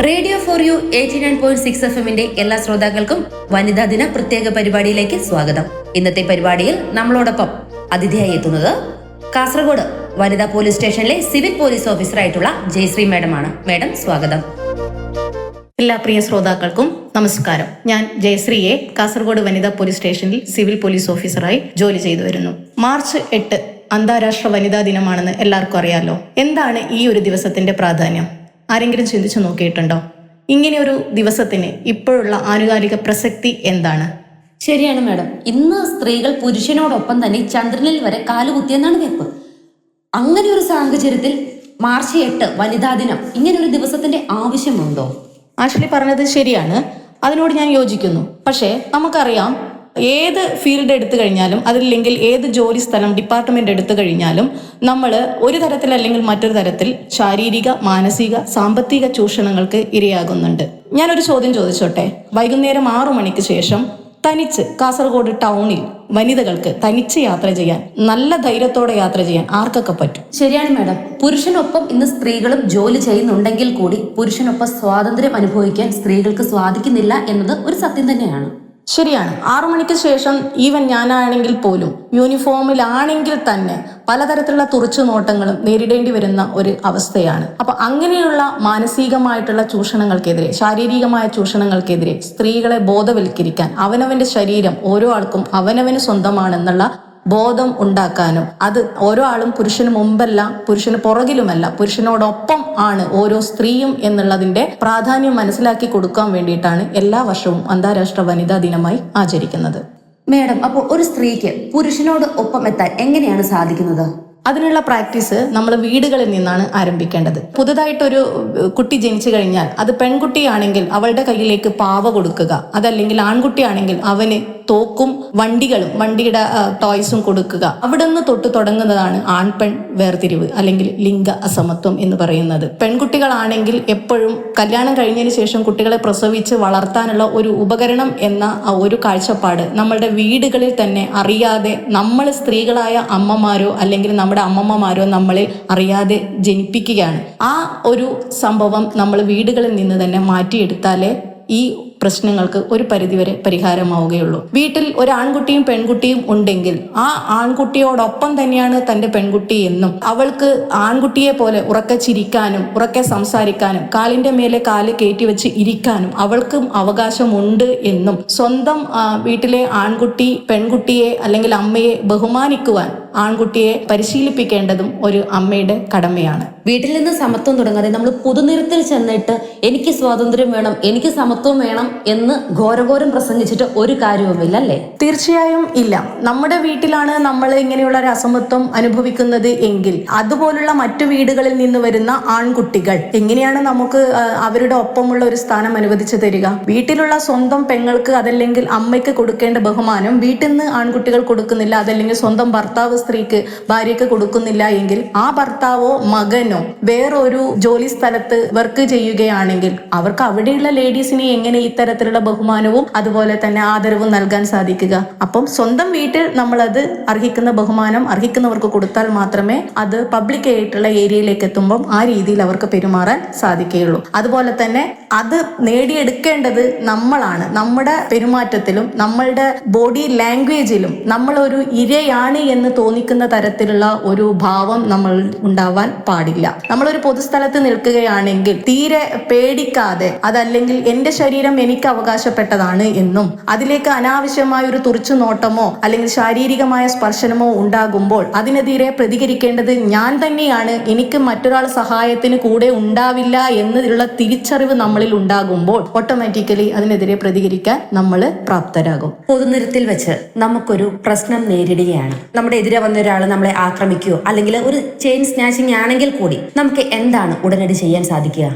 Radio for you eighty nine point six F എമ്മിന്റെ എല്ലാ ശ്രോതാക്കൾക്കും വനിതാ ദിന പ്രത്യേക പരിപാടിയിലേക്ക് സ്വാഗതം. ഇന്നത്തെ പരിപാടിയിൽ നമ്മളോടൊപ്പം അതിഥിയായി എത്തുന്നത് കാസർഗോഡ് വനിതാ പോലീസ് സ്റ്റേഷനിലെ സിവിൽ പോലീസ് ഓഫീസറായിട്ടുള്ള ജയശ്രീ മാഡമാണ്. മാഡം സ്വാഗതം. എല്ലാ പ്രിയ ശ്രോതാക്കൾക്കും നമസ്കാരം. ഞാൻ ജയശ്രീയെ കാസർഗോഡ് വനിതാ പോലീസ് സ്റ്റേഷനിൽ സിവിൽ പോലീസ് ഓഫീസറായി ജോലി ചെയ്തു വരുന്നു. മാർച്ച് എട്ട് അന്താരാഷ്ട്ര വനിതാ ദിനമാണെന്ന് എല്ലാവർക്കും അറിയാലോ. എന്താണ് ഈ ഒരു ദിവസത്തിന്റെ പ്രാധാന്യം? ആരെങ്കിലും ചിന്തിച്ചു നോക്കിയിട്ടുണ്ടോ? ഇങ്ങനെ ഒരു ദിവസത്തിന് ഇപ്പോഴുള്ള ആനുകാലിക പ്രസക്തി എന്താണ്? ശരിയാണ് മാഡം. ഇന്ന് സ്ത്രീകൾ പുരുഷനോടൊപ്പം തന്നെ ചന്ദ്രനിൽ വരെ കാലുകുത്തിയെന്നാണ് വെപ്പ്. അങ്ങനെ ഒരു സാഹചര്യത്തിൽ മാർച്ച് എട്ട് വനിതാ ദിനം ഇങ്ങനെ ഒരു ദിവസത്തിന്റെ ആവശ്യമുണ്ടോ? ആഷ്ലി പറഞ്ഞത് ശരിയാണ്. അതിനോട് ഞാൻ യോജിക്കുന്നു. പക്ഷേ നമുക്കറിയാം ഏത് ഫീൽഡ് എടുത്തു കഴിഞ്ഞാലും അതില്ലെങ്കിൽ ഏത് ജോലി സ്ഥലം ഡിപ്പാർട്ട്മെന്റ് എടുത്തു കഴിഞ്ഞാലും നമ്മൾ ഒരു തരത്തിൽ അല്ലെങ്കിൽ മറ്റൊരു തരത്തിൽ ശാരീരിക മാനസിക സാമ്പത്തിക ചൂഷണങ്ങൾക്ക് ഇരയാകുന്നുണ്ട്. ഞാനൊരു ചോദ്യം ചോദിച്ചോട്ടെ? വൈകുന്നേരം ആറു മണിക്ക് ശേഷം തനിച്ച് കാസർഗോഡ് ടൗണിൽ വനിതകൾക്ക് തനിച്ച് യാത്ര ചെയ്യാൻ നല്ല ധൈര്യത്തോടെ യാത്ര ചെയ്യാൻ ആർക്കൊക്കെ പറ്റും? ശരിയാണ് മാഡം. പുരുഷനൊപ്പം ഇന്ന് സ്ത്രീകളും ജോലി ചെയ്യുന്നുണ്ടെങ്കിൽ കൂടി പുരുഷനൊപ്പം സ്വാതന്ത്ര്യം അനുഭവിക്കാൻ സ്ത്രീകൾക്ക് സാധിക്കുന്നില്ല എന്നത് ഒരു സത്യം തന്നെയാണ്. ശരിയാണ്. ആറു മണിക്ക് ശേഷം ഈവൻ ഞാനാണെങ്കിൽ പോലും യൂണിഫോമിലാണെങ്കിൽ തന്നെ പലതരത്തിലുള്ള തുറച്ചു നോട്ടങ്ങളും നേരിടേണ്ടി വരുന്ന ഒരു അവസ്ഥയാണ്. അപ്പൊ അങ്ങനെയുള്ള മാനസികമായിട്ടുള്ള ചൂഷണങ്ങൾക്കെതിരെ ശാരീരികമായ ചൂഷണങ്ങൾക്കെതിരെ സ്ത്രീകളെ ബോധവൽക്കരിക്കാൻ അവനവന്റെ ശരീരം ഓരോ ആൾക്കും അവനവന് സ്വന്തമാണെന്നുള്ള ബോധം ഉണ്ടാക്കാനും അത് ഓരോ ആളും പുരുഷന് മുമ്പല്ല പുരുഷന് പുറകിലുമല്ല പുരുഷനോടൊപ്പം ആണ് ഓരോ സ്ത്രീയും എന്നുള്ളതിന്റെ പ്രാധാന്യം മനസ്സിലാക്കി കൊടുക്കാൻ വേണ്ടിയിട്ടാണ് എല്ലാ വർഷവും അന്താരാഷ്ട്ര വനിതാ ദിനമായി ആചരിക്കുന്നത്. മേഡം അപ്പോൾ ഒരു സ്ത്രീക്ക് പുരുഷനോട് ഒപ്പം എത്താൻ എങ്ങനെയാണ് സാധിക്കുന്നത്? അതിനുള്ള പ്രാക്ടീസ് നമ്മൾ വീടുകളിൽ നിന്നാണ് ആരംഭിക്കേണ്ടത്. പുതുതായിട്ടൊരു കുട്ടി ജനിച്ചു കഴിഞ്ഞാൽ അത് പെൺകുട്ടിയാണെങ്കിൽ അവളുടെ കയ്യിലേക്ക് പാവ കൊടുക്കുക. അതല്ലെങ്കിൽ ആൺകുട്ടിയാണെങ്കിൽ അവന് തോക്കും വണ്ടികളും വണ്ടിയുടെ ടോയ്സും കൊടുക്കുക. അവിടെ നിന്ന് തൊട്ട് തുടങ്ങുന്നതാണ് ആൺ പെൺ വേർതിരിവ് അല്ലെങ്കിൽ ലിംഗ അസമത്വം എന്ന് പറയുന്നത്. പെൺകുട്ടികളാണെങ്കിൽ എപ്പോഴും കല്യാണം കഴിഞ്ഞതിന് ശേഷം കുട്ടികളെ പ്രസവിച്ച് വളർത്താനുള്ള ഒരു ഉപകരണം എന്ന ഒരു കാഴ്ചപ്പാട് നമ്മളുടെ വീടുകളിൽ തന്നെ അറിയാതെ നമ്മൾ സ്ത്രീകളായ അമ്മമാരോ അല്ലെങ്കിൽ നമ്മുടെ അമ്മമ്മമാരോ നമ്മളെ അറിയാതെ ജനിപ്പിക്കുകയാണ്. ആ ഒരു സംഭവം നമ്മൾ വീടുകളിൽ നിന്ന് തന്നെ മാറ്റിയെടുത്താലേ ഈ പ്രശ്നങ്ങൾക്ക് ഒരു പരിധിവരെ പരിഹാരമാവുകയുള്ളൂ. വീട്ടിൽ ഒരു ആൺകുട്ടിയും പെൺകുട്ടിയും ഉണ്ടെങ്കിൽ ആ ആൺകുട്ടിയോടൊപ്പം തന്നെയാണ് തന്റെ പെൺകുട്ടി എന്നും അവൾക്ക് ആൺകുട്ടിയെ പോലെ ഉറക്കെ ചിരിക്കാനും ഉറക്കെ സംസാരിക്കാനും കാലിന്റെ മേലെ കാൽ കയറ്റി വെച്ച് ഇരിക്കാനും അവൾക്കും അവകാശമുണ്ട് എന്നും സ്വന്തം വീട്ടിലെ ആൺകുട്ടി പെൺകുട്ടിയെ അല്ലെങ്കിൽ അമ്മയെ ബഹുമാനിക്കുവാൻ ആൺകുട്ടിയെ പരിശീലിപ്പിക്കേണ്ടതും ഒരു അമ്മയുടെ കടമയാണ്. വീട്ടിൽ നിന്ന് സമത്വം തുടങ്ങാതെ നമ്മൾ പുതുനിരത്തിൽ ചെന്നിട്ട് എനിക്ക് സ്വാതന്ത്ര്യം വേണം എനിക്ക് സമത്വം വേണം എന്ന് ഘോരഘോരം പ്രസംഗിച്ചിട്ട് ഒരു കാര്യവുമില്ല അല്ലേ തീർച്ചയായും ഇല്ല. നമ്മുടെ വീട്ടിലാണ് നമ്മൾ ഇങ്ങനെയുള്ള ഒരു അസമത്വം അനുഭവിക്കുന്നത് എങ്കിൽ അതുപോലുള്ള മറ്റു വീടുകളിൽ നിന്ന് വരുന്ന ആൺകുട്ടികൾ എങ്ങനെയാണ് നമുക്ക് അവരുടെ ഒപ്പമുള്ള ഒരു സ്ഥാനം അനുവദിച്ചു തരിക? വീട്ടിലുള്ള സ്വന്തം പെങ്ങൾക്ക് അതല്ലെങ്കിൽ അമ്മയ്ക്ക് കൊടുക്കേണ്ട ബഹുമാനം വീട്ടിൽ നിന്ന് ആൺകുട്ടികൾ കൊടുക്കുന്നില്ല അതല്ലെങ്കിൽ സ്വന്തം ഭർത്താവ് സ്ത്രീക്ക് ഭാര്യയ്ക്ക് കൊടുക്കുന്നില്ല എങ്കിൽ ആ ഭർത്താവോ മകനോ വേറൊരു ജോലി സ്ഥലത്ത് വർക്ക് ചെയ്യുകയാണെങ്കിൽ അവർക്ക് അവിടെയുള്ള ലേഡീസിനെ എങ്ങനെ ഇത്തരത്തിലുള്ള ബഹുമാനവും അതുപോലെ തന്നെ ആദരവും നൽകാൻ സാധിക്കുക? അപ്പം സ്വന്തം വീട്ടിൽ നമ്മളത് അർഹിക്കുന്ന ബഹുമാനം അർഹിക്കുന്നവർക്ക് കൊടുത്താൽ മാത്രമേ അത് പബ്ലിക് ആയിട്ടുള്ള ഏരിയയിലേക്ക് എത്തുമ്പം ആ രീതിയിൽ അവർക്ക് പെരുമാറാൻ സാധിക്കുകയുള്ളൂ. അതുപോലെ തന്നെ അത് നേടിയെടുക്കേണ്ടത് നമ്മളാണ്. നമ്മുടെ പെരുമാറ്റത്തിലും നമ്മളുടെ ബോഡി ലാംഗ്വേജിലും നമ്മളൊരു ഇരയാണ് എന്ന് തോന്നിക്കുന്ന തരത്തിലുള്ള ഒരു ഭാവം നമ്മൾ ഉണ്ടാവാൻ പാടില്ല. നമ്മളൊരു പൊതുസ്ഥലത്ത് നിൽക്കുകയാണെങ്കിൽ തീരെ പേടിക്കാതെ അതല്ലെങ്കിൽ എന്റെ ശരീരം എനിക്ക് അവകാശപ്പെട്ടതാണ് എന്നും അതിലേക്ക് അനാവശ്യമായ ഒരു തുറച്ചു നോട്ടമോ അല്ലെങ്കിൽ ശാരീരികമായ സ്പർശനമോ ഉണ്ടാകുമ്പോൾ അതിനെതിരെ പ്രതികരിക്കേണ്ടത് ഞാൻ തന്നെയാണ്. എനിക്ക് മറ്റൊരാൾ സഹായത്തിന് കൂടെ ഉണ്ടാവില്ല എന്നതിലുള്ള തിരിച്ചറിവ് നമ്മളിൽ ഉണ്ടാകുമ്പോൾ ഓട്ടോമാറ്റിക്കലി അതിനെതിരെ പ്രതികരിക്കാൻ നമ്മൾ പ്രാപ്തരാകും. പൊതുനിരത്തിൽ വെച്ച് നമുക്കൊരു പ്രശ്നം നേരിടുകയാണ്. നമ്മുടെ എതിരെ വന്ന ഒരാൾ നമ്മളെ ആക്രമിക്കുകയോ അല്ലെങ്കിൽ ഒരു ചെയിൻ സ്നാച്ചിങ് ആണെങ്കിൽ കൂടി നമുക്ക് എന്താണ് ഉടനടി ചെയ്യാൻ സാധിക്കുക?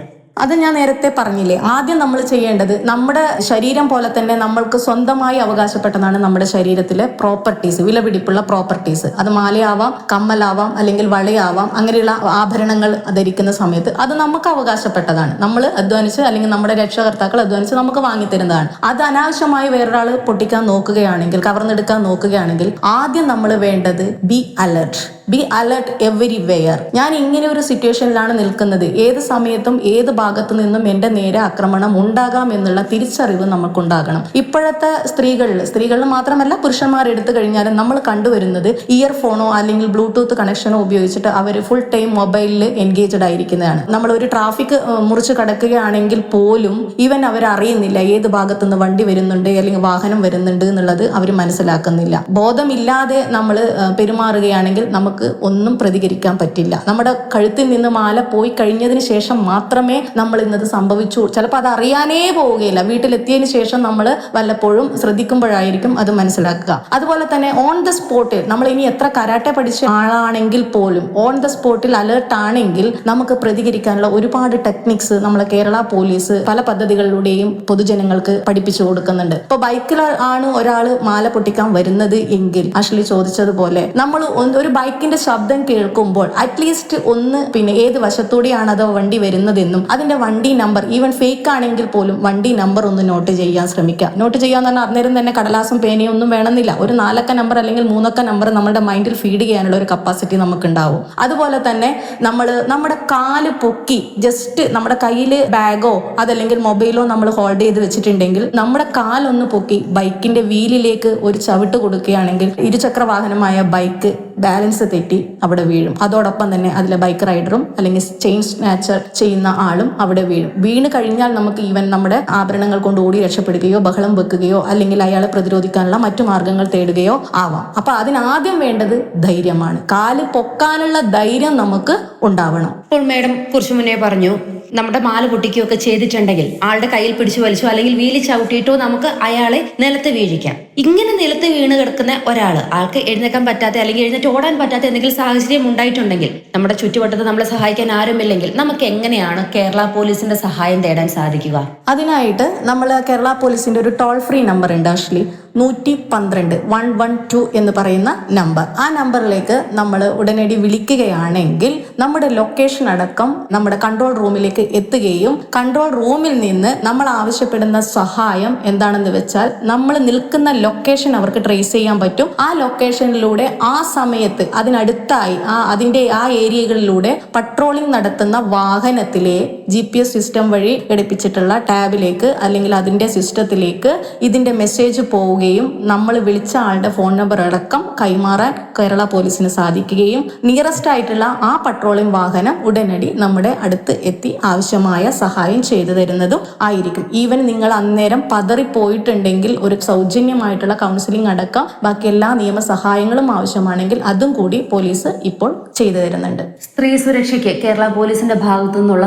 അത് ഞാൻ നേരത്തെ പറഞ്ഞില്ലേ ആദ്യം നമ്മൾ ചെയ്യേണ്ടത് നമ്മുടെ ശരീരം പോലെ തന്നെ നമ്മൾക്ക് സ്വന്തമായി അവകാശപ്പെട്ടതാണ് നമ്മുടെ ശരീരത്തിലെ പ്രോപ്പർട്ടീസ് വിലപിടിപ്പുള്ള പ്രോപ്പർട്ടീസ് അത് മാലയാവാം കമ്മലാവാം അല്ലെങ്കിൽ വളയാവാം അങ്ങനെയുള്ള ആഭരണങ്ങൾ ധരിക്കുന്ന സമയത്ത് അത് നമുക്ക് അവകാശപ്പെട്ടതാണ്. നമ്മൾ അധ്വാനിച്ച് അല്ലെങ്കിൽ നമ്മുടെ രക്ഷകർത്താക്കൾ അധ്വാനിച്ച് നമുക്ക് വാങ്ങിത്തരുന്നതാണ്. അത് അനാവശ്യമായി വേറൊരാൾ പൊട്ടിക്കാൻ നോക്കുകയാണെങ്കിൽ കവർന്നെടുക്കാൻ നോക്കുകയാണെങ്കിൽ ആദ്യം നമ്മൾ വേണ്ടത് be alert be alert everywhere ഞാൻ ഇങ്ങനെ ഒരു സിറ്റുവേഷനിലാണ് നിൽക്കുന്നത്. ഏത് സമയത്തും ഏത് ഭാഗത്തു നിന്നും എന്റെ നേരെ ആക്രമണം ഉണ്ടാകാം എന്നുള്ള തിരിച്ചറിവ് നമുക്കുണ്ടാകണം ഇപ്പോഴത്തെ സ്ത്രീകളിൽ സ്ത്രീകളിൽ മാത്രമല്ല പുരുഷന്മാർ എടുത്തു കഴിഞ്ഞാലും നമ്മൾ കണ്ടുവരുന്നത് ഇയർഫോണോ അല്ലെങ്കിൽ ബ്ലൂടൂത്ത് കണക്ഷനോ ഉപയോഗിച്ചിട്ട് അവർ ഫുൾ ടൈം മൊബൈലിൽ എൻഗേജ്ഡ് ആയിരിക്കുന്നതാണ്. നമ്മൾ ഒരു ട്രാഫിക് മുറിച്ച് കടക്കുകയാണെങ്കിൽ പോലും ഈവൻ അവർ അറിയുന്നില്ല ഏത് ഭാഗത്തു നിന്ന് വണ്ടി വരുന്നുണ്ട് അല്ലെങ്കിൽ വാഹനം വരുന്നുണ്ട് എന്നുള്ളത് അവർ മനസ്സിലാക്കുന്നില്ല. ബോധമില്ലാതെ നമ്മൾ പെരുമാറുകയാണെങ്കിൽ നമുക്ക് ഒന്നും പ്രതികരിക്കാൻ പറ്റില്ല. നമ്മുടെ കഴുത്തിൽ നിന്ന് മാല പോയി കഴിഞ്ഞതിന് ശേഷം മാത്രമേ നമ്മൾ ഇന്നത് സംഭവിച്ചു. ചിലപ്പോൾ അത് അറിയാനേ പോവുകയില്ല. വീട്ടിലെത്തിയതിന് ശേഷം നമ്മൾ വല്ലപ്പോഴും ശ്രദ്ധിക്കുമ്പോഴായിരിക്കും അത് മനസ്സിലാക്കുക. അതുപോലെ തന്നെ ഓൺ ദ സ്പോട്ടിൽ നമ്മൾ ഇനി എത്ര കരാട്ടെ പഠിച്ച ആളാണെങ്കിൽ പോലും ഓൺ ദ സ്പോട്ടിൽ അലേർട്ട് ആണെങ്കിൽ നമുക്ക് പ്രതികരിക്കാനുള്ള ഒരുപാട് ടെക്നിക്സ് നമ്മളെ കേരള പോലീസ് പല പദ്ധതികളിലൂടെയും പൊതുജനങ്ങൾക്ക് പഠിപ്പിച്ചു കൊടുക്കുന്നുണ്ട്. ഇപ്പൊ ബൈക്കിൽ ആണ് ഒരാൾ മാല പൊട്ടിക്കാൻ വരുന്നത് എങ്കിൽ അഷ്ലി ചോദിച്ചതുപോലെ നമ്മൾ ഒരു ഒരു ബൈക്കിന്റെ ശബ്ദം കേൾക്കുമ്പോൾ അറ്റ്ലീസ്റ്റ് ഒന്ന് പിന്നെ ഏത് വശത്തൂടെയാണ് അത് വണ്ടി വരുന്നതെന്നും അതിന്റെ വണ്ടി നമ്പർ ഈവൻ ഫേക്ക് ആണെങ്കിൽ പോലും വണ്ടി നമ്പർ ഒന്ന് നോട്ട് ചെയ്യാൻ ശ്രമിക്കുക നോട്ട് ചെയ്യാന്ന് പറഞ്ഞാൽ അന്നേരം തന്നെ കടലാസും പേനയും ഒന്നും വേണമെന്നില്ല. ഒരു നാലക്ക നമ്പർ അല്ലെങ്കിൽ മൂന്നക്ക നമ്പർ നമ്മുടെ മൈൻഡിൽ ഫീഡ് ചെയ്യാനുള്ള ഒരു കപ്പാസിറ്റി നമുക്ക് ഉണ്ടാവും അതുപോലെ തന്നെ നമ്മൾ നമ്മുടെ കാൽ പൊക്കി ജസ്റ്റ് നമ്മുടെ കയ്യിൽ ബാഗോ അതല്ലെങ്കിൽ മൊബൈലോ നമ്മൾ ഹോൾഡ് ചെയ്ത് വെച്ചിട്ടുണ്ടെങ്കിൽ നമ്മുടെ കാലൊന്ന് പൊക്കി ബൈക്കിന്റെ വീലിലേക്ക് ഒരു ചവിട്ട് കൊടുക്കുകയാണെങ്കിൽ ഇരുചക്ര വാഹനമായ ബൈക്ക് ബാലൻസ് തെറ്റി അവിടെ വീഴും. അതോടൊപ്പം തന്നെ അതിലെ ബൈക്ക് റൈഡറും അല്ലെങ്കിൽ ചെയിൻ സ്നാച്ചർ ചെയ്യുന്ന ആളും അവിടെ വീഴും. വീണ് കഴിഞ്ഞാൽ നമുക്ക് ഈവൻ നമ്മുടെ ആഭരണങ്ങൾ കൊണ്ട് ഓടി രക്ഷപ്പെടുകയോ ബഹളം വെക്കുകയോ അല്ലെങ്കിൽ അയാളെ പ്രതിരോധിക്കാനുള്ള മറ്റു മാർഗങ്ങൾ തേടുകയോ ആവാം. അപ്പൊ അതിനാദ്യം വേണ്ടത് ധൈര്യമാണ്. കാൽ പൊക്കാനുള്ള ധൈര്യം നമുക്ക് ഉണ്ടാവണം. അപ്പോൾ മേഡം കുറച്ചു മുന്നേ പറഞ്ഞു നമ്മുടെ മാല പൊട്ടിക്കുകയൊക്കെ ചെയ്തിട്ടുണ്ടെങ്കിൽ ആളുടെ കയ്യിൽ പിടിച്ചു വലിച്ചോ അല്ലെങ്കിൽ വീലി ചവിട്ടിയിട്ടോ നമുക്ക് അയാളെ നിലത്ത് വീഴിക്കാം. ഇങ്ങനെ നിലത്ത് വീണ് കിടക്കുന്ന ഒരാൾ ആൾക്ക് എഴുന്നേക്കാൻ പറ്റാത്ത അല്ലെങ്കിൽ എഴുന്നേറ്റ് ഓടാൻ പറ്റാത്ത എന്തെങ്കിലും സാഹചര്യം ഉണ്ടായിട്ടുണ്ടെങ്കിൽ നമ്മുടെ ചുറ്റുവട്ടത്ത് നമ്മളെ സഹായിക്കാൻ ആരുമില്ലെങ്കിൽ നമുക്ക് എങ്ങനെയാണ് കേരള പോലീസിന്റെ സഹായം തേടാൻ സാധിക്കുക? അതിനായിട്ട് നമ്മൾ കേരള പോലീസിന്റെ ഒരു ടോൾ ഫ്രീ നമ്പർ ഉണ്ട് ആഷ്ലി നൂറ്റി പന്ത്രണ്ട് വൺ വൺ ടു എന്ന് പറയുന്ന നമ്പർ ആ നമ്പറിലേക്ക് നമ്മൾ ഉടനടി വിളിക്കുകയാണെങ്കിൽ നമ്മുടെ ലൊക്കേഷൻ അടക്കം നമ്മുടെ കൺട്രോൾ റൂമിലേക്ക് എത്തുകയും കൺട്രോൾ റൂമിൽ നിന്ന് നമ്മൾ ആവശ്യപ്പെടുന്ന സഹായം എന്താണെന്ന് വെച്ചാൽ നമ്മൾ നിൽക്കുന്ന ലൊക്കേഷൻ അവർക്ക് ട്രേസ് ചെയ്യാൻ പറ്റും. ആ ലൊക്കേഷനിലൂടെ ആ സമയത്ത് അതിനടുത്തായി ആ അതിന്റെ ആ ഏരിയകളിലൂടെ പട്രോളിംഗ് നടത്തുന്ന വാഹനത്തിലെ ജി പി എസ് സിസ്റ്റം വഴി ഘടിപ്പിച്ചിട്ടുള്ള ടാബിലേക്ക് അല്ലെങ്കിൽ അതിന്റെ സിസ്റ്റത്തിലേക്ക് ഇതിന്റെ മെസ്സേജ് പോവുകയും നമ്മൾ വിളിച്ച ആളുടെ ഫോൺ നമ്പർ അടക്കം കൈമാറാൻ കേരള പോലീസിന് സാധിക്കുകയും നിയറസ്റ്റ് ആയിട്ടുള്ള ആ പട്രോളിംഗ് വാഹനം ഉടനടി നമ്മുടെ അടുത്ത് എത്തി ആവശ്യമായ സഹായം ചെയ്തു തരുന്നതും ആയിരിക്കും. ഈവൻ നിങ്ങൾ അന്നേരം പതറിപ്പോയിട്ടുണ്ടെങ്കിൽ ഒരു സൗജന്യമായിട്ടുള്ള കൗൺസിലിംഗ് അടക്കം ബാക്കി എല്ലാ നിയമസഹായങ്ങളും ആവശ്യമാണെങ്കിൽ അതും കൂടി പോലീസ് ഇപ്പോൾ ചെയ്തു തരുന്നുണ്ട്. സ്ത്രീ സുരക്ഷയ്ക്ക് കേരള പോലീസിന്റെ ഭാഗത്തു നിന്നുള്ള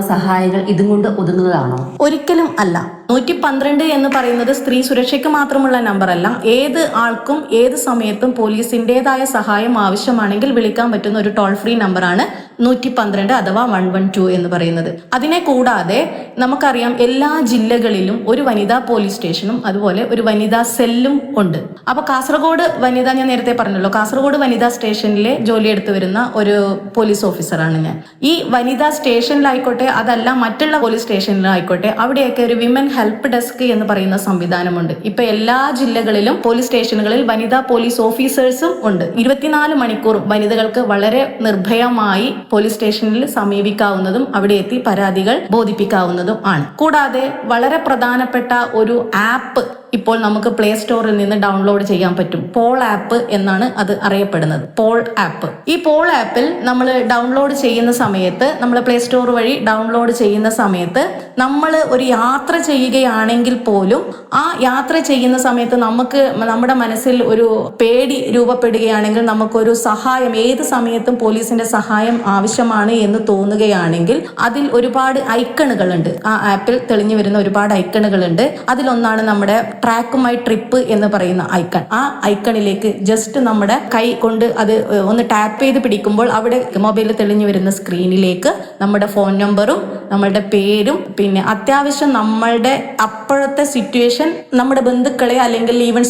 സഹായങ്ങൾ ഇതും കൊണ്ട് ഒതുങ്ങുന്നതാണോ? ഒരിക്കലും അല്ല. നൂറ്റി പന്ത്രണ്ട് എന്ന് പറയുന്നത് സ്ത്രീ സുരക്ഷയ്ക്ക് മാത്രമുള്ള നമ്പർ അല്ല ഏത് ആൾക്കും ഏത് സമയത്തും പോലീസിന്റെതായ സഹായം ആവശ്യമാണെങ്കിൽ വിളിക്കാൻ പറ്റുന്ന ഒരു ടോൾ ഫ്രീ നമ്പറാണ് നൂറ്റി പന്ത്രണ്ട് അഥവാ വൺ വൺ ടു എന്ന് പറയുന്നത്. അതിനെ കൂടാതെ നമുക്കറിയാം എല്ലാ ജില്ലകളിലും ഒരു വനിതാ പോലീസ് സ്റ്റേഷനും അതുപോലെ ഒരു വനിതാ സെല്ലും ഉണ്ട്. അപ്പൊ കാസർഗോഡ് വനിത ഞാൻ നേരത്തെ പറഞ്ഞല്ലോ കാസർഗോഡ് വനിതാ സ്റ്റേഷനിലെ ജോലിയെടുത്ത് വരുന്ന ഒരു പോലീസ് ഓഫീസറാണ് ഞാൻ. ഈ വനിതാ സ്റ്റേഷനിലായിക്കോട്ടെ അതല്ല മറ്റുള്ള പോലീസ് സ്റ്റേഷനിലായിക്കോട്ടെ അവിടെയൊക്കെ ഒരു വിമൻ ഹെൽപ്പ് ഡെസ്ക് എന്ന് പറയുന്ന സംവിധാനമുണ്ട്. ഇപ്പൊ എല്ലാ ജില്ലകളിലും പോലീസ് സ്റ്റേഷനുകളിൽ വനിതാ പോലീസ് ഓഫീസേഴ്സും ഉണ്ട്. ഇരുപത്തിനാല് മണിക്കൂറും വനിതകൾക്ക് വളരെ നിർഭയമായി പോലീസ് സ്റ്റേഷനിൽ സമീപിക്കാവുന്നതും അവിടെ എത്തി പരാതികൾ ബോധിപ്പിക്കാവുന്നതും ആണ്. കൂടാതെ വളരെ പ്രധാനപ്പെട്ട ഒരു ആപ്പ് ഇപ്പോൾ നമുക്ക് പ്ലേ സ്റ്റോറിൽ നിന്ന് ഡൗൺലോഡ് ചെയ്യാൻ പറ്റും. പോൾ ആപ്പ് എന്നാണ് അത് അറിയപ്പെടുന്നത്. പോൾ ആപ്പ് ഈ പോൾ ആപ്പിൽ നമ്മൾ ഡൗൺലോഡ് ചെയ്യുന്ന സമയത്ത് നമ്മൾ പ്ലേ സ്റ്റോർ വഴി ഡൗൺലോഡ് ചെയ്യുന്ന സമയത്ത് നമ്മൾ ഒരു യാത്ര ചെയ്യുകയാണെങ്കിൽ പോലും ആ യാത്ര ചെയ്യുന്ന സമയത്ത് നമുക്ക് നമ്മുടെ മനസ്സിൽ ഒരു പേടി രൂപപ്പെടുകയാണെങ്കിൽ നമുക്കൊരു സഹായം ഏത് സമയത്തും പോലീസിന്റെ സഹായം ആവശ്യമാണ് എന്ന് തോന്നുകയാണെങ്കിൽ അതിൽ ഒരുപാട് ഐക്കണുകളുണ്ട്. ആ ആപ്പിൽ തെളിഞ്ഞു വരുന്ന ഒരുപാട് ഐക്കണുകളുണ്ട്. അതിലൊന്നാണ് നമ്മുടെ ട്രാക്കുമായി ട്രിപ്പ് എന്ന് പറയുന്ന ഐക്കൺ. ആ ഐക്കണിലേക്ക് ജസ്റ്റ് നമ്മുടെ കൈ കൊണ്ട് അത് ഒന്ന് ടാപ്പ് ചെയ്ത് പിടിക്കുമ്പോൾ അവിടെ മൊബൈലിൽ തെളിഞ്ഞു വരുന്ന സ്ക്രീനിലേക്ക് നമ്മുടെ ഫോൺ നമ്പറും നമ്മളുടെ പേരും പിന്നെ അത്യാവശ്യം നമ്മളുടെ അപ്പോഴത്തെ സിറ്റുവേഷൻ നമ്മുടെ ബന്ധുക്കളെ അല്ലെങ്കിൽ ഈവൻ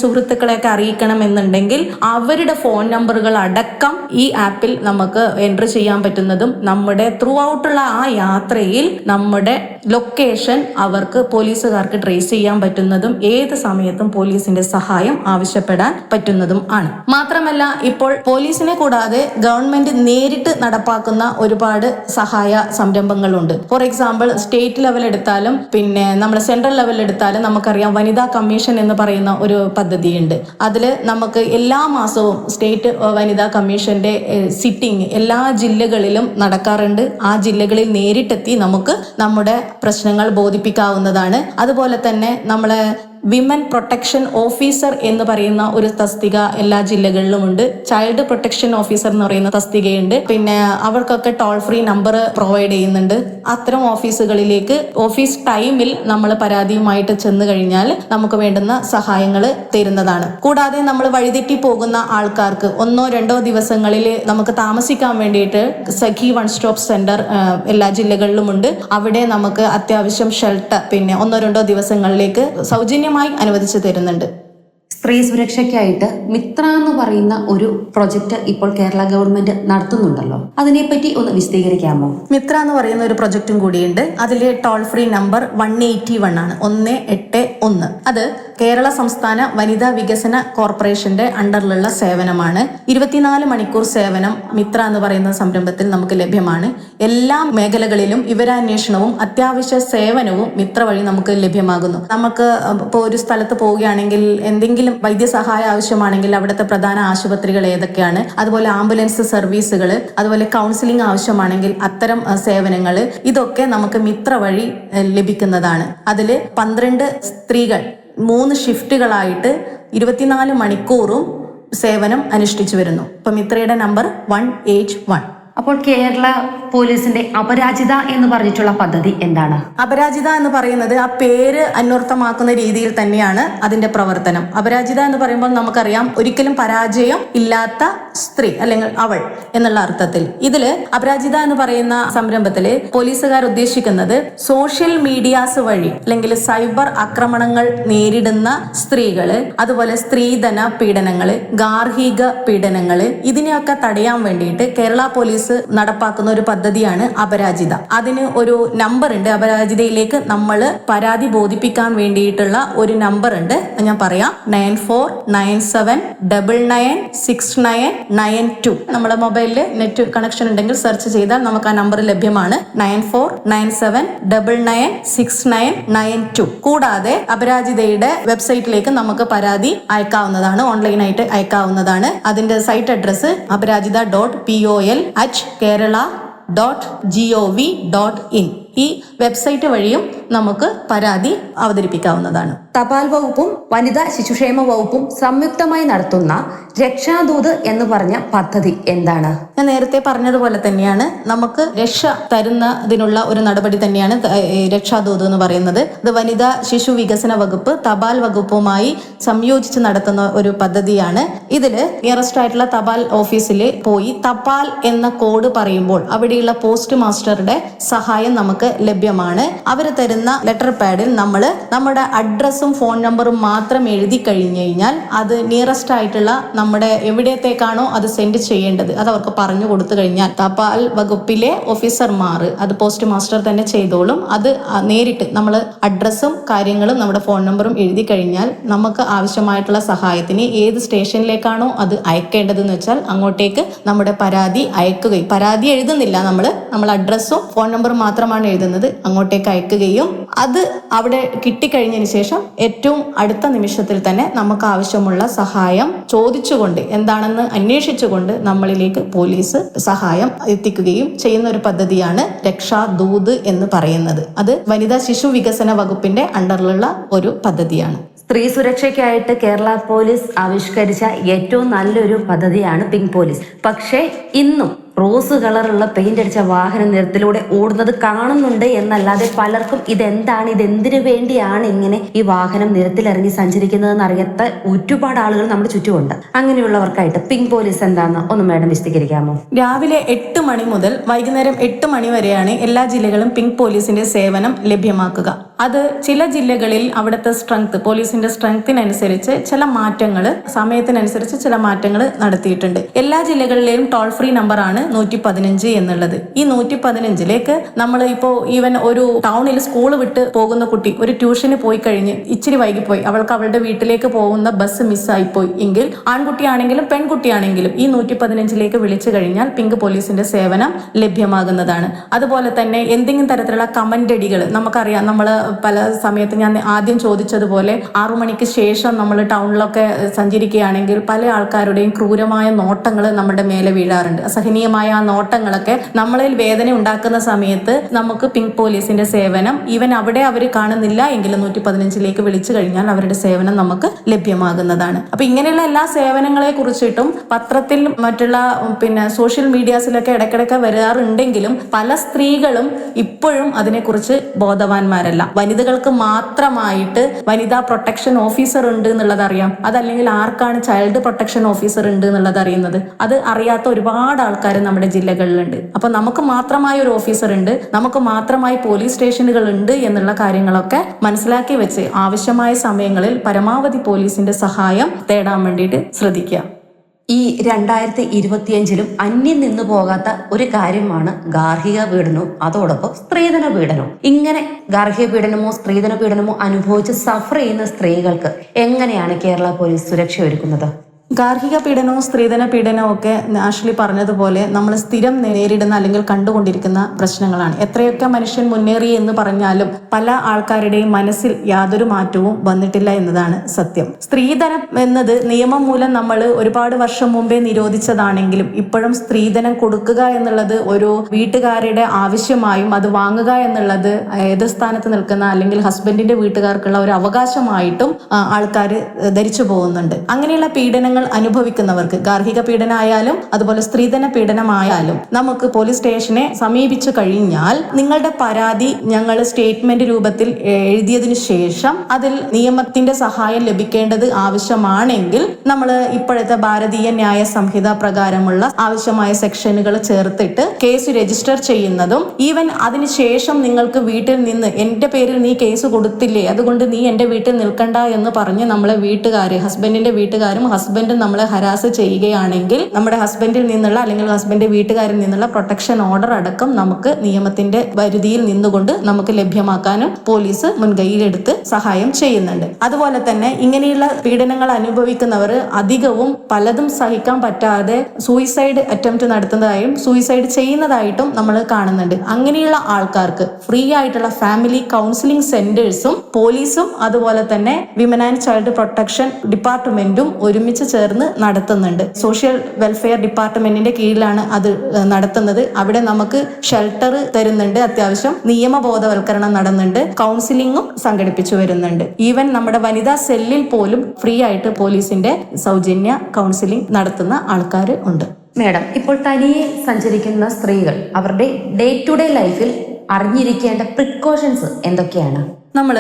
അറിയിക്കണം എന്നുണ്ടെങ്കിൽ അവരുടെ ഫോൺ നമ്പറുകൾ അടക്കം ഈ ആപ്പിൽ നമുക്ക് എന്റർ ചെയ്യാൻ പറ്റുന്നതും നമ്മുടെ ത്രൂ ഔട്ടുള്ള ആ യാത്രയിൽ നമ്മുടെ ലൊക്കേഷൻ അവർക്ക് പോലീസുകാർക്ക് ട്രേസ് ചെയ്യാൻ പറ്റുന്നതും ഏത് സമയത്തും പോലീസിന്റെ സഹായം ആവശ്യപ്പെടാൻ പറ്റുന്നതും ആണ്. മാത്രമല്ല ഇപ്പോൾ പോലീസിനെ കൂടാതെ ഗവൺമെന്റ് നേരിട്ട് നടപ്പാക്കുന്ന ഒരുപാട് സഹായ സംരംഭങ്ങളുണ്ട്. ഫോർ എക്സാമ്പിൾ സ്റ്റേറ്റ് ലെവൽ എടുത്താലും പിന്നെ നമ്മുടെ സെൻട്രൽ ലെവൽ എടുത്താലും നമുക്കറിയാം വനിതാ കമ്മീഷൻ എന്ന് പറയുന്ന ഒരു പദ്ധതിയുണ്ട്. അതിൽ നമുക്ക് എല്ലാ മാസവും സ്റ്റേറ്റ് വനിതാ കമ്മീഷന്റെ സിറ്റിംഗ് എല്ലാ ജില്ലകളിലും നടക്കാറുണ്ട്. ആ ജില്ലകളിൽ നേരിട്ടെത്തി നമുക്ക് നമ്മുടെ പ്രശ്നങ്ങൾ ബോധിപ്പിക്കാവുന്നതാണ്. അതുപോലെ തന്നെ നമ്മളെ വിമൻ പ്രൊട്ടക്ഷൻ ഓഫീസർ എന്ന് പറയുന്ന ഒരു തസ്തിക എല്ലാ ജില്ലകളിലും ഉണ്ട് ചൈൽഡ് പ്രൊട്ടക്ഷൻ ഓഫീസർ എന്ന് പറയുന്ന തസ്തികയുണ്ട്. പിന്നെ അവർക്കൊക്കെ ടോൾ ഫ്രീ നമ്പർ പ്രൊവൈഡ് ചെയ്യുന്നുണ്ട്. അത്തരം ഓഫീസുകളിലേക്ക് ഓഫീസ് ടൈമിൽ നമ്മൾ പരാതിയുമായിട്ട് ചെന്ന് കഴിഞ്ഞാൽ നമുക്ക് വേണ്ടുന്ന സഹായങ്ങൾ തരുന്നതാണ്. കൂടാതെ നമ്മൾ വഴിതെറ്റി പോകുന്ന ആൾക്കാർക്ക് ഒന്നോ രണ്ടോ ദിവസങ്ങളിൽ നമുക്ക് താമസിക്കാൻ വേണ്ടിയിട്ട് സഖി വൺ സ്റ്റോപ്പ് സെന്റർ എല്ലാ ജില്ലകളിലുമുണ്ട്. അവിടെ നമുക്ക് അത്യാവശ്യം ഷെൽട്ടർ പിന്നെ ഒന്നോ രണ്ടോ ദിവസങ്ങളിലേക്ക് സൗജന്യമായി അനുവദിച്ചു തരുന്നുണ്ട് സ്ത്രീ സുരക്ഷയ്ക്കായിട്ട് മിത്ര എന്ന് പറയുന്ന ഒരു പ്രൊജക്ട് ഇപ്പോൾ കേരള ഗവൺമെന്റ് നടത്തുന്നുണ്ടല്ലോ. അതിനെപ്പറ്റി ഒന്ന് വിശദീകരിക്കാമോ? മിത്ര എന്ന് പറയുന്ന ഒരു പ്രൊജക്റ്റും കൂടിയുണ്ട്. അതിലെ toll free number one eighty one ആണ്. ഒന്ന് എട്ട് ഒന്ന്. അത് കേരള സംസ്ഥാന വനിതാ വികസന കോർപ്പറേഷന്റെ അണ്ടറിലുള്ള സേവനമാണ്. ഇരുപത്തിനാല് മണിക്കൂർ സേവനം മിത്ര എന്ന് പറയുന്ന സംരംഭത്തിൽ നമുക്ക് ലഭ്യമാണ്. എല്ലാ മേഖലകളിലും വിവരാന്വേഷണവും അത്യാവശ്യ സേവനവും മിത്ര വഴി നമുക്ക് ലഭ്യമാകുന്നു. നമുക്ക് ഇപ്പോൾ ഒരു സ്ഥലത്ത് പോവുകയാണെങ്കിൽ എന്തെങ്കിലും വൈദ്യസഹായം ആവശ്യമാണെങ്കിൽ അവിടുത്തെ പ്രധാന ആശുപത്രികൾ ഏതൊക്കെയാണ്? അതുപോലെ ആംബുലൻസ് സർവീസുകൾ അതുപോലെ കൗൺസിലിംഗ് ആവശ്യമാണെങ്കിൽ അത്തരം സേവനങ്ങൾ ഇതൊക്കെ നമുക്ക് മിത്ര വഴി ലഭിക്കുന്നതാണ്. അതിൽ പന്ത്രണ്ട് സ്ത്രീകൾ മൂന്ന് ഷിഫ്റ്റുകളായിട്ട് ഇരുപത്തിനാല് മണിക്കൂറും സേവനം അനുഷ്ഠിച്ചു വരുന്നു. ഇപ്പം മിത്രയുടെ നമ്പർ വൺ എയ്റ്റ് വൺ. അപ്പോൾ കേരള പോലീസിന്റെ അപരാജിത എന്ന് പറഞ്ഞിട്ടുള്ള പദ്ധതി എന്താണ്? അപരാജിത എന്ന് പറയുന്നത് ആ പേര് അന്വർത്ഥമാക്കുന്ന രീതിയിൽ തന്നെയാണ് അതിന്റെ പ്രവർത്തനം. അപരാജിത എന്ന് പറയുമ്പോൾ നമുക്കറിയാം ഒരിക്കലും പരാജയം ഇല്ലാത്ത സ്ത്രീ അല്ലെങ്കിൽ അവൾ എന്നുള്ള അർത്ഥത്തിൽ. ഇതിൽ അപരാജിത എന്ന് പറയുന്ന സംരംഭത്തിൽ പോലീസുകാർ ഉദ്ദേശിക്കുന്നത് സോഷ്യൽ മീഡിയാസ് വഴി അല്ലെങ്കിൽ സൈബർ ആക്രമണങ്ങൾ നേരിടുന്ന സ്ത്രീകൾ അതുപോലെ സ്ത്രീധന പീഡനങ്ങൾ ഗാർഹിക പീഡനങ്ങൾ ഇതിനെയൊക്കെ തടയാൻ വേണ്ടിയിട്ട് കേരള പോലീസ് നടപ്പാക്കുന്ന ഒരു പദ്ധതിയാണ് അപരാജിത. അതിന് ഒരു നമ്പർ ഉണ്ട്. അപരാജിതയിലേക്ക് നമ്മൾ പരാതി ബോധിപ്പിക്കാൻ വേണ്ടിയിട്ടുള്ള ഒരു നമ്പർ ഉണ്ട്. ഞാൻ പറയാം. Nine four nine seven double nine six nine nine two. നമ്മുടെ മൊബൈലിൽ നെറ്റ് കണക്ഷൻ ഉണ്ടെങ്കിൽ സെർച്ച് ചെയ്താൽ നമുക്ക് ആ നമ്പർ ലഭ്യമാണ്. Nine four nine seven double nine six nine nine two. കൂടാതെ അപരാജിതയുടെ വെബ്സൈറ്റിലേക്ക് നമുക്ക് പരാതി അയക്കാവുന്നതാണ്. ഓൺലൈനായിട്ട് അയക്കാവുന്നതാണ്. അതിന്റെ site address Aparajita dot P O L at Kerala dot G O V dot in ഈ വെബ്സൈറ്റ് വഴിയും നമുക്ക് പരാതി അവതരിപ്പിക്കാവുന്നതാണ്. തപാൽ വകുപ്പും വനിതാ ശിശുക്ഷേമ വകുപ്പും സംയുക്തമായി നടത്തുന്ന രക്ഷാദൂത് എന്ന് പറഞ്ഞ പദ്ധതി എന്താണ്? ഞാൻ നേരത്തെ പറഞ്ഞതുപോലെ തന്നെയാണ്. നമുക്ക് രക്ഷ തരുന്നതിനുള്ള ഒരു നടപടി തന്നെയാണ് രക്ഷാദൂത് എന്ന് പറയുന്നത്. ഇത് വനിതാ ശിശു വികസന വകുപ്പ് തപാൽ വകുപ്പുമായി സംയോജിച്ച് നടത്തുന്ന ഒരു പദ്ധതിയാണ്. ഇതിൽ നിയറസ്റ്റ് ആയിട്ടുള്ള തപാൽ ഓഫീസിൽ പോയി തപാൽ എന്ന കോഡ് പറയുമ്പോൾ അവിടെയുള്ള പോസ്റ്റ് മാസ്റ്ററുടെ സഹായം നമുക്ക് ലഭ്യമാണ്. അവർ തരുന്ന ലെറ്റർ പാഡിൽ നമ്മൾ നമ്മുടെ അഡ്രസ്സും ഫോൺ നമ്പറും മാത്രം എഴുതി കഴിഞ്ഞു കഴിഞ്ഞാൽ അത് നിയറസ്റ്റ് ആയിട്ടുള്ള നമ്മുടെ എവിടത്തേക്കാണോ അത് സെൻഡ് ചെയ്യേണ്ടത്. അത് അവർക്ക് പറഞ്ഞു കൊടുത്തു കഴിഞ്ഞാൽ തപാൽ വകുപ്പിലെ ഓഫീസർമാർ അത് പോസ്റ്റ് മാസ്റ്റർ തന്നെ ചെയ്തോളും. അത് നേരിട്ട് നമ്മൾ അഡ്രസ്സും കാര്യങ്ങളും നമ്മുടെ ഫോൺ നമ്പറും എഴുതി കഴിഞ്ഞാൽ നമുക്ക് ആവശ്യമായിട്ടുള്ള സഹായത്തിന് ഏത് സ്റ്റേഷനിലേക്കാണോ അത് അയക്കേണ്ടതെന്ന് വെച്ചാൽ അങ്ങോട്ടേക്ക് നമ്മുടെ പരാതി അയക്കുകയും പരാതി എഴുതുന്നില്ല നമ്മൾ നമ്മൾ അഡ്രസ്സും ഫോൺ നമ്പറും മാത്രമാണ് എഴുതുന്നത് അങ്ങോട്ടേക്ക് അയക്കുകയും. അത് അവിടെ കിട്ടിക്കഴിഞ്ഞതിന് ശേഷം ഏറ്റവും അടുത്ത നിമിഷത്തിൽ തന്നെ നമുക്ക് ആവശ്യമുള്ള സഹായം ചോദിച്ചുകൊണ്ട് എന്താണെന്ന് അന്വേഷിച്ചുകൊണ്ട് നമ്മളിലേക്ക് പോലീസ് സഹായം എത്തിക്കുകയും ചെയ്യുന്ന ഒരു പദ്ധതിയാണ് രക്ഷാദൂത് എന്ന് പറയുന്നത്. അത് വനിതാ ശിശു വികസന വകുപ്പിന്റെ അണ്ടറിലുള്ള ഒരു പദ്ധതിയാണ്. സ്ത്രീ സുരക്ഷയ്ക്കായിട്ട് കേരള പോലീസ് ആവിഷ്കരിച്ച ഏറ്റവും നല്ലൊരു പദ്ധതിയാണ് പിങ്ക് പോലീസ്. പക്ഷേ ഇന്നും റോസ് കളറുള്ള പെയിന്റ് അടിച്ച വാഹനം നിരത്തിലൂടെ ഓടുന്നത് കാണുന്നുണ്ട് എന്നല്ലാതെ പലർക്കും ഇതെന്താണ് ഇതെന്തിനു വേണ്ടിയാണ് ഇങ്ങനെ ഈ വാഹനം നിരത്തിലിറങ്ങി സഞ്ചരിക്കുന്നതെന്ന് അറിയാത്ത ഒരുപാട് ആളുകൾ നമ്മുടെ ചുറ്റുമുണ്ട്. അങ്ങനെയുള്ളവർക്കായിട്ട് പിങ്ക് പോലീസ് എന്താന്ന് ഒന്ന് മേഡം വിശദീകരിക്കാമോ? രാവിലെ എട്ട് മണി മുതൽ വൈകുന്നേരം എട്ട് മണി വരെയാണ് എല്ലാ ജില്ലകളും പിങ്ക് പോലീസിന്റെ സേവനം ലഭ്യമാക്കുക. അത് ചില ജില്ലകളിൽ അവിടുത്തെ സ്ട്രെങ്ത് പോലീസിന്റെ സ്ട്രെങ്ത്തിനനുസരിച്ച് ചില മാറ്റങ്ങൾ സമയത്തിനനുസരിച്ച് ചില മാറ്റങ്ങൾ നടത്തിയിട്ടുണ്ട്. എല്ലാ ജില്ലകളിലെയും ടോൾ ഫ്രീ നമ്പറാണ് നൂറ്റി പതിനഞ്ച് എന്നുള്ളത്. ഈ നൂറ്റി പതിനഞ്ചിലേക്ക് നമ്മൾ ഇപ്പോൾ ഈവൻ ഒരു ടൗണിൽ സ്കൂൾ വിട്ട് പോകുന്ന കുട്ടി ഒരു ട്യൂഷന് പോയി കഴിഞ്ഞ് ഇച്ചിരി വൈകിപ്പോയി. അവൾക്ക് അവളുടെ വീട്ടിലേക്ക് പോകുന്ന ബസ് മിസ്സായിപ്പോയി എങ്കിൽ ആൺകുട്ടിയാണെങ്കിലും പെൺകുട്ടിയാണെങ്കിലും ഈ നൂറ്റി പതിനഞ്ചിലേക്ക് വിളിച്ചു കഴിഞ്ഞാൽ പിങ്ക് പോലീസിന്റെ സേവനം ലഭ്യമാകുന്നതാണ്. അതുപോലെ തന്നെ എന്തെങ്കിലും തരത്തിലുള്ള കമന്റ് അടികൾ നമുക്കറിയാം. നമ്മൾ പല സമയത്ത് ഞാൻ ആദ്യം ചോദിച്ചതുപോലെ ആറു മണിക്ക് ശേഷം നമ്മൾ ടൗണിലൊക്കെ സഞ്ചരിക്കുകയാണെങ്കിൽ പല ആൾക്കാരുടെയും ക്രൂരമായ നോട്ടങ്ങൾ നമ്മുടെ മേലെ വീഴാറുണ്ട്. അസഹനീയമായ ആ നോട്ടങ്ങളൊക്കെ നമ്മളിൽ വേദന ഉണ്ടാക്കുന്ന സമയത്ത് നമുക്ക് പിങ്ക് പോലീസിന്റെ സേവനം ഈവൻ അവിടെ അവർ കാണുന്നില്ല എങ്കിലും നൂറ്റി പതിനഞ്ചിലേക്ക് വിളിച്ചു കഴിഞ്ഞാൽ അവരുടെ സേവനം നമുക്ക് ലഭ്യമാകുന്നതാണ്. അപ്പൊ ഇങ്ങനെയുള്ള എല്ലാ സേവനങ്ങളെ കുറിച്ചിട്ടും പത്രത്തിൽ മറ്റുള്ള പിന്നെ സോഷ്യൽ മീഡിയാസിലൊക്കെ ഇടയ്ക്കിടയ്ക്ക് വരാറുണ്ടെങ്കിലും പല സ്ത്രീകളും ഇപ്പോഴും അതിനെക്കുറിച്ച് ബോധവാന്മാരല്ല. വനിതകൾക്ക് മാത്രമായിട്ട് വനിതാ പ്രൊട്ടക്ഷൻ ഓഫീസർ ഉണ്ട് എന്നുള്ളത് അറിയാം. അതല്ലെങ്കിൽ ആർക്കാണ് ചൈൽഡ് പ്രൊട്ടക്ഷൻ ഓഫീസർ ഉണ്ട് എന്നുള്ളത് അറിയുന്നത്? അത് അറിയാത്ത ഒരുപാട് ആൾക്കാർ നമ്മുടെ ജില്ലകളിലുണ്ട്. അപ്പൊ നമുക്ക് മാത്രമായ ഒരു ഓഫീസർ ഉണ്ട് നമുക്ക് മാത്രമായി പോലീസ് സ്റ്റേഷനുകൾ ഉണ്ട് എന്നുള്ള കാര്യങ്ങളൊക്കെ മനസ്സിലാക്കി വെച്ച് ആവശ്യമായ സമയങ്ങളിൽ പരമാവധി പോലീസിന്റെ സഹായം തേടാൻ വേണ്ടിയിട്ട് ശ്രദ്ധിക്കുക. ഈ രണ്ടായിരത്തി ഇരുപത്തിയഞ്ചിലും അന്യം നിന്നു പോകാത്ത ഒരു കാര്യമാണ് ഗാർഹിക പീഡനവും അതോടൊപ്പം സ്ത്രീധന പീഡനവും. ഇങ്ങനെ ഗാർഹിക പീഡനമോ സ്ത്രീധന പീഡനമോ അനുഭവിച്ച് സഫർ ചെയ്യുന്ന സ്ത്രീകൾക്ക് എങ്ങനെയാണ് കേരള പോലീസ് സുരക്ഷ ഒരുക്കുന്നത് ഗാർഹിക പീഡനവും സ്ത്രീധന പീഡനവും ഒക്കെ ആഷ്ലി പറഞ്ഞതുപോലെ നമ്മൾ സ്ഥിരം നേരിടുന്ന അല്ലെങ്കിൽ കണ്ടുകൊണ്ടിരിക്കുന്ന പ്രശ്നങ്ങളാണ്. എത്രയൊക്കെ മനുഷ്യൻ മുന്നേറി എന്ന് പറഞ്ഞാലും പല ആൾക്കാരുടെയും മനസ്സിൽ യാതൊരു മാറ്റവും വന്നിട്ടില്ല എന്നതാണ് സത്യം. സ്ത്രീധനം എന്നത് നിയമം മൂലം നമ്മൾ ഒരുപാട് വർഷം മുമ്പേ നിരോധിച്ചതാണെങ്കിലും ഇപ്പോഴും സ്ത്രീധനം കൊടുക്കുക എന്നുള്ളത് ഒരു വീട്ടുകാരുടെ ആവശ്യമായും അത് വാങ്ങുക എന്നുള്ളത് ഏത് സ്ഥാനത്ത് നിൽക്കുന്ന അല്ലെങ്കിൽ ഹസ്ബൻഡിന്റെ വീട്ടുകാർക്കുള്ള ഒരു അവകാശമായിട്ടും ആൾക്കാർ ധരിച്ചു പോകുന്നുണ്ട്. അങ്ങനെയുള്ള പീഡനങ്ങൾ അനുഭവിക്കുന്നവർക്ക് ഗാർഹിക പീഡനമായാലും അതുപോലെ സ്ത്രീധന പീഡനമായാലും നമുക്ക് പോലീസ് സ്റ്റേഷനെ സമീപിച്ചു കഴിഞ്ഞാൽ നിങ്ങളുടെ പരാതി ഞങ്ങൾ സ്റ്റേറ്റ്മെന്റ് രൂപത്തിൽ എഴുതിയതിനു ശേഷം അതിൽ നിയമത്തിന്റെ സഹായം ലഭിക്കേണ്ടത് ആവശ്യമാണെങ്കിൽ നമ്മൾ ഇപ്പോഴത്തെ ഭാരതീയ ന്യായ സംഹിത പ്രകാരമുള്ള ആവശ്യമായ സെക്ഷനുകൾ ചേർത്തിട്ട് കേസ് രജിസ്റ്റർ ചെയ്യുന്നതും ഈവൻ അതിനുശേഷം നിങ്ങൾക്ക് വീട്ടിൽ നിന്ന് എന്റെ പേരിൽ നീ കേസ് കൊടുത്തില്ലേ? അതുകൊണ്ട് നീ എന്റെ വീട്ടിൽ നിൽക്കണ്ട എന്ന് പറഞ്ഞ് നമ്മളെ വീട്ടുകാർ ഹസ്ബൻഡിന്റെ വീട്ടുകാരും ഹസ്ബൻഡും നമ്മളെ ഹരാസ് ചെയ്യുകയാണെങ്കിൽ നമ്മുടെ ഹസ്ബൻഡിൽ നിന്നുള്ള അല്ലെങ്കിൽ ഹസ്ബൻഡ് വീട്ടുകാരിൽ നിന്നുള്ള പ്രൊട്ടക്ഷൻ ഓർഡർ അടക്കം നമുക്ക് നിയമത്തിന്റെ പരിധിയിൽ നിന്നുകൊണ്ട് നമുക്ക് ലഭ്യമാക്കാനും പോലീസ് മുൻകൈയിലെടുത്ത് സഹായം ചെയ്യുന്നുണ്ട്. അതുപോലെ തന്നെ ഇങ്ങനെയുള്ള പീഡനങ്ങൾ അനുഭവിക്കുന്നവർ അധികവും പലതും സഹിക്കാൻ പറ്റാതെ സൂയിസൈഡ് അറ്റംപ്റ്റ് നടത്തുന്നതായും സൂയിസൈഡ് ചെയ്യുന്നതായിട്ടും നമ്മൾ കാണുന്നുണ്ട്. അങ്ങനെയുള്ള ആൾക്കാർക്ക് ഫ്രീ ആയിട്ടുള്ള ഫാമിലി കൗൺസിലിംഗ് സെന്റേഴ്സും പോലീസും അതുപോലെ തന്നെ വിമൻ ആൻഡ് ചൈൽഡ് പ്രൊട്ടക്ഷൻ ഡിപ്പാർട്ട്മെന്റും ഒരുമിച്ച് ചേർന്ന് നടത്തുന്നുണ്ട്. സോഷ്യൽ വെൽഫെയർ ഡിപ്പാർട്ട്മെന്റിന്റെ കീഴിലാണ് അത് നടത്തുന്നത്. അവിടെ നമുക്ക് ഷെൽട്ടർ തരുന്നുണ്ട് അത്യാവശ്യം നിയമബോധവൽക്കരണം നടന്നുണ്ട്. കൗൺസിലിംഗും സംഘടിപ്പിച്ചു വരുന്നുണ്ട്. ഈവൻ നമ്മുടെ വനിതാ സെല്ലിൽ പോലും ഫ്രീ ആയിട്ട് പോലീസിന്റെ സൗജന്യ കൗൺസിലിംഗ് നടത്തുന്ന ആൾക്കാർ ഉണ്ട്. മേഡം ഇപ്പോൾ തനിയെ സഞ്ചരിക്കുന്ന സ്ത്രീകൾ അവരുടെ ഡേ ടു ഡേ ലൈഫിൽ അറിഞ്ഞിരിക്കേണ്ട പ്രിക്കോഷൻസ് എന്തൊക്കെയാണ്? നമ്മൾ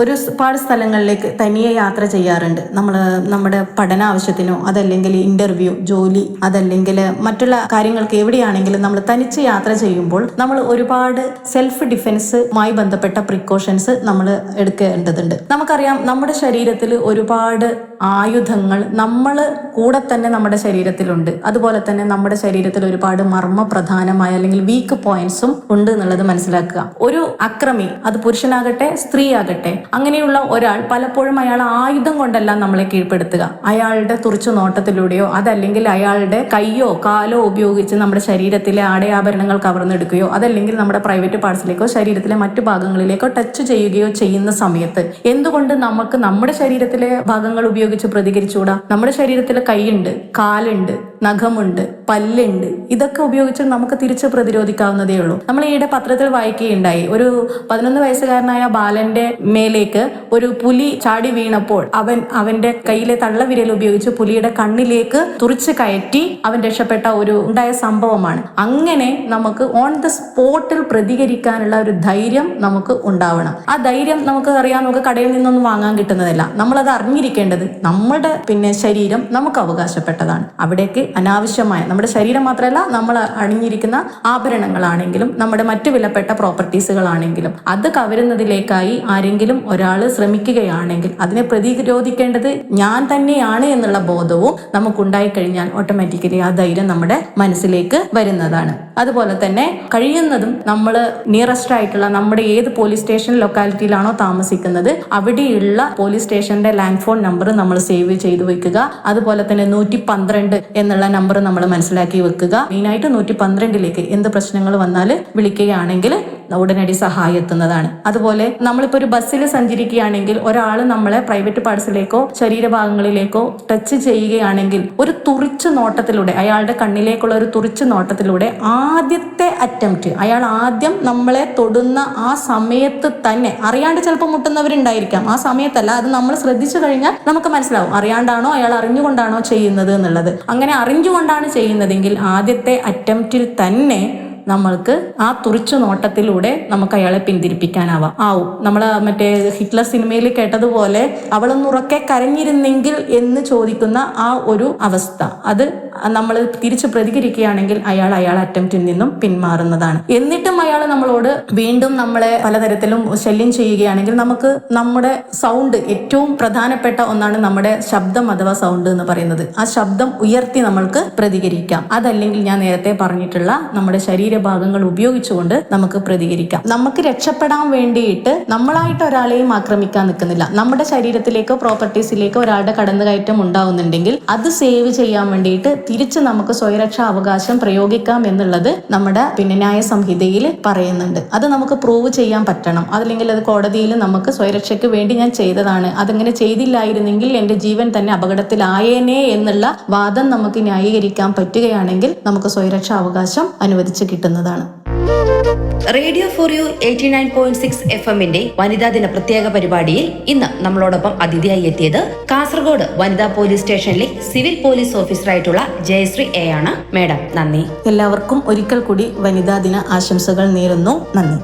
ഒരു പാട് സ്ഥലങ്ങളിലേക്ക് തനിയെ യാത്ര ചെയ്യാറുണ്ട്. നമ്മൾ നമ്മുടെ പഠന ആവശ്യത്തിനോ അതല്ലെങ്കിൽ ഇന്റർവ്യൂ ജോലി അതല്ലെങ്കിൽ മറ്റുള്ള കാര്യങ്ങൾക്ക് എവിടെയാണെങ്കിലും നമ്മൾ തനിച്ച് യാത്ര ചെയ്യുമ്പോൾ നമ്മൾ ഒരുപാട് സെൽഫ് ഡിഫെൻസുമായി ബന്ധപ്പെട്ട പ്രിക്കോഷൻസ് നമ്മൾ എടുക്കേണ്ടതുണ്ട്. നമുക്കറിയാം നമ്മുടെ ശരീരത്തിൽ ഒരുപാട് ആയുധങ്ങൾ നമ്മൾ കൂടെ തന്നെ നമ്മുടെ ശരീരത്തിലുണ്ട്. അതുപോലെ തന്നെ നമ്മുടെ ശരീരത്തിൽ ഒരുപാട് മർമ്മ പ്രധാനമായ അല്ലെങ്കിൽ വീക്ക് പോയിന്റ്സും ഉണ്ട് എന്നുള്ളത് മനസ്സിലാക്കുക. ഒരു അക്രമി അത് പുരുഷനാകട്ടെ സ്ത്രീ ആകട്ടെ അങ്ങനെയുള്ള ഒരാൾ പലപ്പോഴും അയാൾ ആയുധം കൊണ്ടല്ല നമ്മളെ കീഴ്പ്പെടുത്തുക. അയാളുടെ തുറച്ചു നോട്ടത്തിലൂടെയോ അതല്ലെങ്കിൽ അയാളുടെ കൈയോ കാലോ ഉപയോഗിച്ച് നമ്മുടെ ശരീരത്തിലെ ആടയാഭരണങ്ങൾ കവർന്നെടുക്കുകയോ അതല്ലെങ്കിൽ നമ്മുടെ പ്രൈവറ്റ് പാർട്സിലേക്കോ ശരീരത്തിലെ മറ്റു ഭാഗങ്ങളിലേക്കോ ടച്ച് ചെയ്യുകയോ ചെയ്യുന്ന സമയത്ത് എന്തുകൊണ്ട് നമുക്ക് നമ്മുടെ ശരീരത്തിലെ ഭാഗങ്ങൾ ഉപയോഗിച്ച് പ്രതികരിച്ചുകൂടാ? നമ്മുടെ ശരീരത്തിലെ കൈയുണ്ട് കാലുണ്ട് നഖമുണ്ട് പല്ലുണ്ട് ഇതൊക്കെ ഉപയോഗിച്ച് നമുക്ക് തിരിച്ച് പ്രതിരോധിക്കാവുന്നതേ ഉള്ളൂ. നമ്മൾ ഈയിടെ പത്രത്തിൽ വായിക്കുകയുണ്ടായി ഒരു പതിനൊന്ന് വയസ്സുകാരനായ ബാലന്റെ മേലേക്ക് ഒരു പുലി ചാടി വീണപ്പോൾ അവൻ അവന്റെ കയ്യിലെ തള്ളവിരൽ ഉപയോഗിച്ച് പുലിയുടെ കണ്ണിലേക്ക് തുറിച്ച് കയറ്റി അവൻ രക്ഷപ്പെട്ട ഒരു ഉണ്ടായ സംഭവമാണ്. അങ്ങനെ നമുക്ക് ഓൺ ദ സ്പോട്ടിൽ പ്രതികരിക്കാനുള്ള ഒരു ധൈര്യം നമുക്ക് ഉണ്ടാവണം. ആ ധൈര്യം നമുക്ക് അറിയാം നമുക്ക് കടയിൽ നിന്നൊന്നും വാങ്ങാൻ കിട്ടുന്നതല്ല. നമ്മളത് അറിഞ്ഞിരിക്കേണ്ടത് നമ്മുടെ പിന്നെ ശരീരം നമുക്ക് അവകാശപ്പെട്ടതാണ്. അവിടേക്ക് അനാവശ്യമായ നമ്മുടെ ശരീരം മാത്രമല്ല നമ്മൾ അണിഞ്ഞിരിക്കുന്ന ആഭരണങ്ങളാണെങ്കിലും നമ്മുടെ മറ്റു വിലപ്പെട്ട പ്രോപ്പർട്ടീസുകളാണെങ്കിലും അത് കവരുന്നതിലേക്കായി ആരെങ്കിലും ഒരാൾ ശ്രമിക്കുകയാണെങ്കിൽ അതിനെ പ്രതിരോധിക്കേണ്ടത് ഞാൻ തന്നെയാണ് എന്നുള്ള ബോധവും നമുക്കുണ്ടായി കഴിഞ്ഞാൽ ഓട്ടോമാറ്റിക്കലി ആ ധൈര്യം നമ്മുടെ മനസ്സിലേക്ക് വരുന്നതാണ്. അതുപോലെ തന്നെ കഴിയുന്നതും നമ്മൾ നിയറസ്റ്റ് ആയിട്ടുള്ള നമ്മുടെ ഏത് പോലീസ് സ്റ്റേഷൻ ലൊക്കാലിറ്റിയിലാണോ താമസിക്കുന്നത് അവിടെയുള്ള പോലീസ് സ്റ്റേഷന്റെ ലാൻഡ് ഫോൺ നമ്പർ നമ്മൾ സേവ് ചെയ്തു വെക്കുക അതുപോലെ തന്നെ നൂറ്റി പന്ത്രണ്ട് നമ്പർ നമ്മൾ മനസ്സിലാക്കി വെക്കുക. മെയിനായിട്ട് നൂറ്റി പന്ത്രണ്ടിലേക്ക് എന്ത് പ്രശ്നങ്ങൾ വന്നാൽ വിളിക്കുകയാണെങ്കിൽ ഉടനടി സഹായം എത്തുന്നതാണ്. അതുപോലെ നമ്മളിപ്പോൾ ഒരു ബസ്സിൽ സഞ്ചരിക്കുകയാണെങ്കിൽ ഒരാൾ നമ്മളെ പ്രൈവറ്റ് പാർട്സിലേക്കോ ശരീരഭാഗങ്ങളിലേക്കോ ടച്ച് ചെയ്യുകയാണെങ്കിൽ ഒരു തുറിച്ചു നോട്ടത്തിലൂടെ അയാളുടെ കണ്ണിലേക്കുള്ള ഒരു തുറിച്ചു നോട്ടത്തിലൂടെ ആദ്യത്തെ അറ്റംപ്റ്റ് അയാൾ ആദ്യം നമ്മളെ തൊടുന്ന ആ സമയത്ത് തന്നെ അറിയാണ്ട് ചിലപ്പോൾ മുട്ടുന്നവരുണ്ടായിരിക്കാം. ആ സമയത്തല്ല അത് നമ്മൾ ശ്രദ്ധിച്ചു കഴിഞ്ഞാൽ നമുക്ക് മനസ്സിലാവും. അറിയാണ്ടാണോ അയാൾ അറിഞ്ഞുകൊണ്ടാണോ ചെയ്യുന്നത് എന്നുള്ളത്. അങ്ങനെ അറിഞ്ഞുകൊണ്ടാണ് ചെയ്യുന്നതെങ്കിൽ ആദ്യത്തെ അറ്റംപ്റ്റിൽ തന്നെ നമ്മൾക്ക് ആ തുറിച്ചു നോട്ടത്തിലൂടെ നമുക്ക് അയാളെ പിന്തിരിപ്പിക്കാനാവാം. ആവും നമ്മൾ മറ്റേ ഹിറ്റ്ലർ സിനിമയിൽ കേട്ടതുപോലെ അവളൊന്നുറക്കെ കരഞ്ഞിരുന്നെങ്കിൽ എന്ന് ചോദിക്കുന്ന ആ ഒരു അവസ്ഥ. അത് നമ്മൾ തിരിച്ച് പ്രതികരിക്കുകയാണെങ്കിൽ അയാൾ അയാൾ അറ്റംപ്റ്റിൽ നിന്നും പിന്മാറുന്നതാണ്. എന്നിട്ടും അയാൾ നമ്മളോട് വീണ്ടും നമ്മളെ പലതരത്തിലും ശല്യം ചെയ്യുകയാണെങ്കിൽ നമുക്ക് നമ്മുടെ സൗണ്ട് ഏറ്റവും പ്രധാനപ്പെട്ട ഒന്നാണ് നമ്മുടെ ശബ്ദം അഥവാ സൗണ്ട് എന്ന് പറയുന്നത്. ആ ശബ്ദം ഉയർത്തി നമ്മൾക്ക് പ്രതികരിക്കാം. അതല്ലെങ്കിൽ ഞാൻ നേരത്തെ പറഞ്ഞിട്ടുള്ള നമ്മുടെ ശരീരഭാഗങ്ങൾ ഉപയോഗിച്ചുകൊണ്ട് നമുക്ക് പ്രതികരിക്കാം. നമുക്ക് രക്ഷപ്പെടാൻ വേണ്ടിയിട്ട് നമ്മളായിട്ട് ഒരാളെയും ആക്രമിക്കാൻ നിൽക്കുന്നില്ല. നമ്മുടെ ശരീരത്തിലേക്കോ പ്രോപ്പർട്ടീസിലേക്കോ ഒരാളുടെ കടന്നുകയറ്റം ഉണ്ടാവുന്നുണ്ടെങ്കിൽ അത് സേവ് ചെയ്യാൻ വേണ്ടിയിട്ട് തിരിച്ച് നമുക്ക് സ്വയരക്ഷാ അവകാശം പ്രയോഗിക്കാം എന്നുള്ളത് നമ്മുടെ പിന്നെ ന്യായ സംഹിതയിൽ പറയുന്നുണ്ട്. അത് നമുക്ക് പ്രൂവ് ചെയ്യാൻ പറ്റണം. അതല്ലെങ്കിൽ അത് കോടതിയിൽ നമുക്ക് സ്വയരക്ഷയ്ക്ക് വേണ്ടി ഞാൻ ചെയ്തതാണ്. അതങ്ങനെ ചെയ്തില്ലായിരുന്നെങ്കിൽ എന്റെ ജീവൻ തന്നെ അപകടത്തിലായേനേ എന്നുള്ള വാദം നമുക്ക് ന്യായീകരിക്കാൻ പറ്റുകയാണെങ്കിൽ നമുക്ക് സ്വയരക്ഷാ അവകാശം അനുവദിച്ച് കിട്ടുന്നതാണ്. Radio for you eighty nine point six F എമ്മിന്റെ വനിതാ ദിന പ്രത്യേക പരിപാടിയിൽ ഇന്ന് നമ്മളോടൊപ്പം അതിഥിയായി എത്തിയത് കാസർഗോഡ് വനിതാ പോലീസ് സ്റ്റേഷനിലെ സിവിൽ പോലീസ് ഓഫീസറായിട്ടുള്ള ജയശ്രീ എ ആണ്. മേഡം നന്ദി. എല്ലാവർക്കും ഒരിക്കൽ കൂടി വനിതാ ദിന ആശംസകൾ നേരുന്നു. നന്ദി.